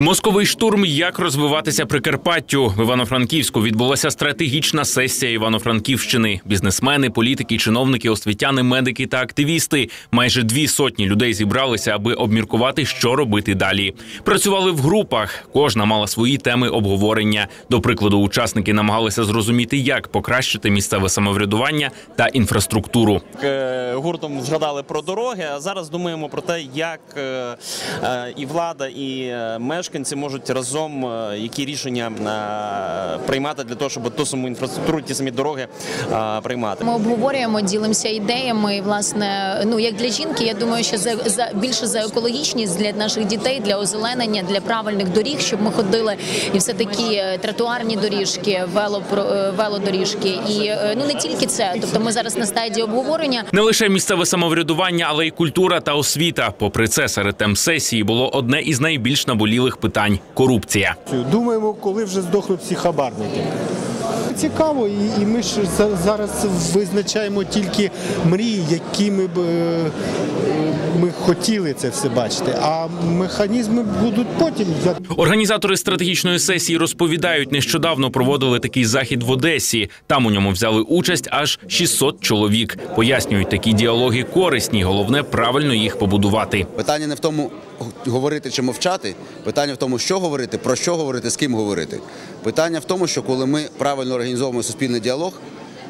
Московий штурм. Як розвиватися Прикарпаттю в Івано-Франківську відбулася стратегічна сесія Івано-Франківщини. Бізнесмени, політики, чиновники, освітяни, медики та активісти. Майже дві сотні людей зібралися, аби обміркувати, що робити далі. Працювали в групах. Кожна мала свої теми обговорення. До прикладу, учасники намагалися зрозуміти, як покращити місцеве самоврядування та інфраструктуру. Е, гуртом згадали про дороги. А зараз думаємо про те, як е, е, і влада, і е, мешканці можуть разом е, які рішення е, приймати для того, щоб ту саму інфраструктуру, ті самі дороги е, приймати. Ми обговорюємо, ділимося ідеями. І, власне, ну як для жінки, я думаю, що за, за більше за екологічність для наших дітей, для озеленення, для правильних доріг, щоб ми ходили і все такі тротуарні доріжки, велопро- велодоріжки. І ну не тільки це. Тобто, ми зараз на стадії обговорення. Не лише місцеве самоврядування, але й культура та освіта. Попри це, серед тем сесії було одне із найбільш наболілих питань корупція. Думаємо, коли вже здохнуть всі хабарники. Цікаво, і, ми ж за- зараз визначаємо тільки мрії, якими б е, ми хотіли це все бачити. А механізми будуть потім. Організатори стратегічної сесії розповідають, нещодавно проводили такий захід в Одесі. Там у ньому взяли участь аж 600 чоловік. Пояснюють, такі діалоги корисні. Головне правильно їх побудувати. Питання не в тому говорити чи мовчати. Питання в тому, що говорити, про що говорити, з ким говорити. Питання в тому, що коли ми правильно організовуємо суспільний діалог,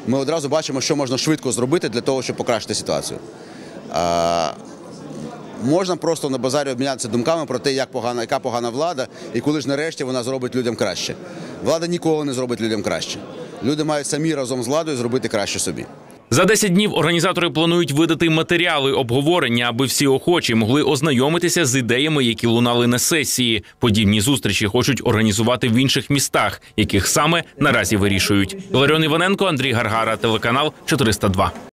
ми одразу бачимо, що можна швидко зробити для того, щоб покращити ситуацію. А, можна просто на базарі обмінятися думками про те, як погана, яка погана влада, і коли ж нарешті вона зробить людям краще. Влада ніколи не зробить людям краще. Люди мають самі разом з владою зробити краще собі. За 10 днів організатори планують видати матеріали обговорення, аби всі охочі могли ознайомитися з ідеями, які лунали на сесії. Подібні зустрічі хочуть організувати в інших містах, яких саме наразі вирішують. Ларіон Іваненко, Андрій Гаргара, телеканал 402.